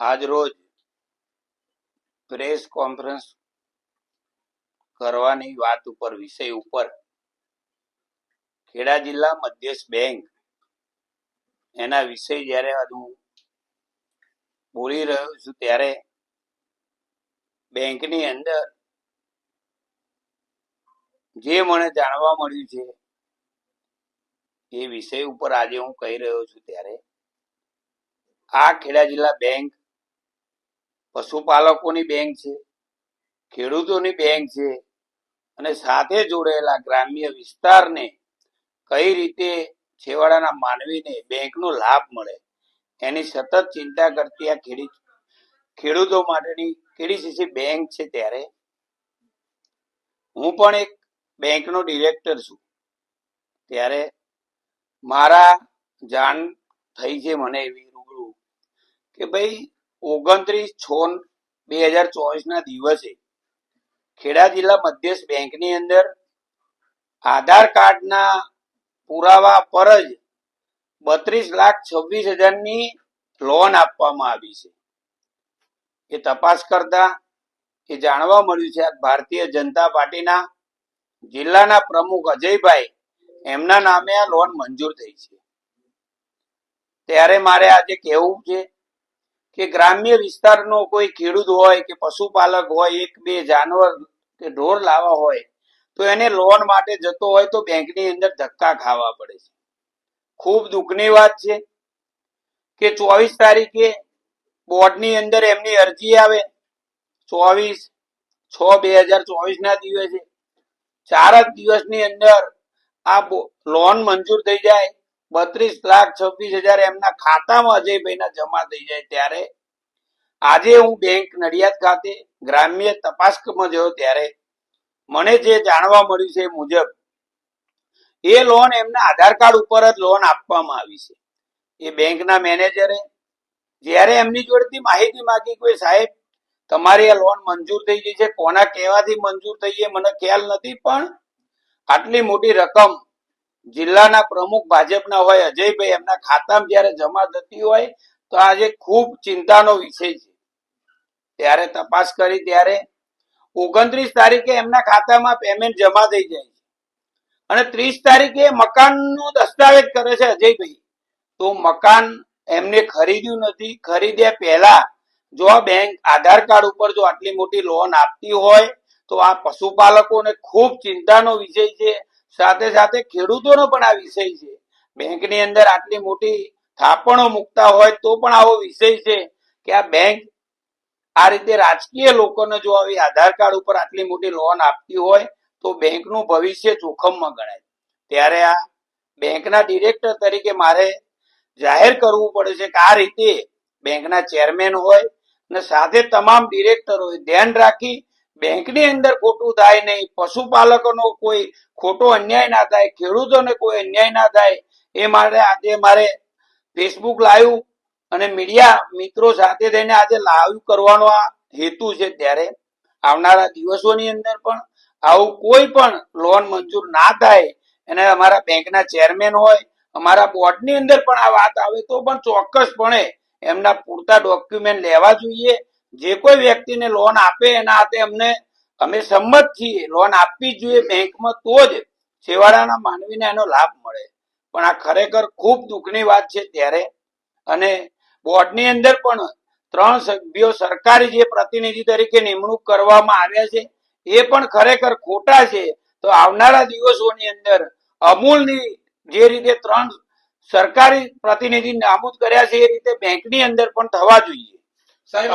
આજ રોજ press conference કરવાની વાત ઉપર, વિષય ઉપર ખેડા જિલ્લા મધ્યસ્થ બેંક એના વિષય જ્યારે હું બોલી રહ્યો છું ત્યારે બેંકની અંદર જે મને જાણવા મળ્યું છે એ વિષય ઉપર આજે હું કહી રહ્યો છું ત્યારે આ ખેડા જિલ્લા બેંક પશુપાલકોની બેંક છે, ખેડૂતોની બેંક છે અને સાથે જોડાયેલા ગ્રામ્ય વિસ્તારને કઈ રીતે છેવાડાના માનવીને બેંકનો લાભ મળે એની સતત ચિંતા કરતી આ ખેડૂત ખેડૂતો માટેની કેડીસીસી બેંક છે ત્યારે? હું પણ એક બેંકનો ડિરેક્ટર છું. ત્યારે મારા જાણ થઈ છે મને એવી રૂબરૂ કે ભાઈ ઓગણત્રીસ છ બે હજાર ચોવીસ ના દિવસે ખેડા જિલ્લા મધ્યસ્થ બેંકની અંદર આધાર કાર્ડના પુરાવા પર જ બત્રીસ લાખ છવ્વીસ હજારની લોન આપવામાં આવી છે. એ તપાસ કરતા એ જાણવા મળ્યું છે ભારતીય જનતા પાર્ટીના જિલ્લાના પ્રમુખ અજયભાઈ એમના નામે આ લોન મંજૂર થઈ છે. ત્યારે મારે આજે કહેવું છે કે ગ્રામ્ય વિસ્તારનો કોઈ ખેડૂત હોય કે પશુપાલક હોય, એક, બે જાનવર કે ઢોર લાવવા હોય, તો એને લોન માટે જતો હોય તો બેંકની અંદર ધક્કા ખાવા પડે છે. ખૂબ દુઃખની વાત છે કે ચોવીસ તારીખે બોર્ડની અંદર એમની અરજી આવે. ચોવીસ છ બે હજાર ચોવીસ ના દિવસે, ચાર જ દિવસની અંદર આ લોન મંજૂર થઈ જાય. બત્રીસ લાખ છવ્વીસ હજાર એમના ખાતામાં અજયભાઈના જમા થઈ જાય ત્યારે. આજે હું બેંક નડિયાદ ખાતે ગ્રામ્ય તપાસમાં ગયો ત્યારે મને જે જાણવા મળ્યું છે મુજબ એ લોન એમના આધાર કાર્ડ ઉપર જ લોન આપવામાં આવી છે. એ બેંકના મેનેજરે જ્યારે એમની જોડેથી માહિતી માંગી કોઈ સાહેબ, તમારી આ લોન મંજૂર થઈ ગઈ છે, કોના કહેવાથી મંજૂર થઈ એ મને ખ્યાલ નથી, પણ આટલી મોટી રકમ જિલ્લાના પ્રમુખ ભાજપના હોય, અજયભાઈ, એમના ખાતામાં જયારે જમા થતી હોય, તો આજે ખૂબ ચિંતાનો વિષય છે. ત્યારે તપાસ કરી, ત્યારે ઓગણત્રીસ તારીખે એમના ખાતામાં પેમેન્ટ જમા થઈ જાય અને ત્રીસ તારીખે મકાનનું દસ્તાવેજ કરે છે અજયભાઈ. તો મકાન એમને ખરીદ્યું નથી. ખરીદ્યા પહેલા જો બેંક આધાર કાર્ડ ઉપર જો આટલી મોટી લોન આપતી હોય, તો આ પશુપાલકોને ખૂબ ચિંતાનો વિષય છે. સાથે સાથે ખેડૂતોનો પણ આ વિષય છે. બેંકની અંદર આટલી મોટી થાપણો મૂકતા હોય તો પણ આવો વિષય છે કે આ બેંક આ રીતે રાજકીય લોકોને જો આવી આધાર કાર્ડ ઉપર આટલી મોટી લોન આપતી હોય તો બેંકનું ભવિષ્ય જોખમમાં ગણાય. ત્યારે આ બેંકના ડિરેક્ટર તરીકે મારે જાહેર કરવું પડે છે કે આ રીતે બેંકના ચેરમેન હોય અને સાથે તમામ ડિરેક્ટરોએ ધ્યાન રાખી બેંકની અંદર ખોટું થાય નહીં, પશુપાલકોનો કોઈ ખોટો અન્યાય ના થાય, ખેડૂતોને કોઈ અન્યાય ના થાય, એ માટે આજે મારે ફેસબુક લાઈવ અને મીડિયા મિત્રો સાથે થઈને આજે લાઈવ કરવાનો આ હેતુ છે. ત્યારે આવનારા દિવસોની અંદર પણ આવું કોઈ પણ લોન મંજૂર ના થાય અને અમારા બેંકના ચેરમેન હોય, અમારા બોર્ડની અંદર પણ આ વાત આવે તો પણ ચોક્કસપણે એમના પૂરતા ડોક્યુમેન્ટ લેવા જોઈએ. જે કોઈ વ્યક્તિને લોન આપે એના હાથે અમને, અમે સંમત છીએ. લોન આપવી જોઈએ બેંકમાં તો જ છેવાડાના માનવીને એનો લાભ મળે. પણ આ ખરેખર ખૂબ દુઃખની વાત છે ત્યારે. અને બોર્ડની અંદર પણ ત્રણ સભ્યો સરકારી જે પ્રતિનિધિ તરીકે નિમણૂક કરવામાં આવ્યા છે, એ પણ ખરેખર ખોટા છે. તો આવનારા દિવસોની અંદર અમૂલની જે રીતે ત્રણ સરકારી પ્રતિનિધિ નાબૂદ કર્યા છે એ રીતે બેંકની અંદર પણ થવા જોઈએ. સાહેબ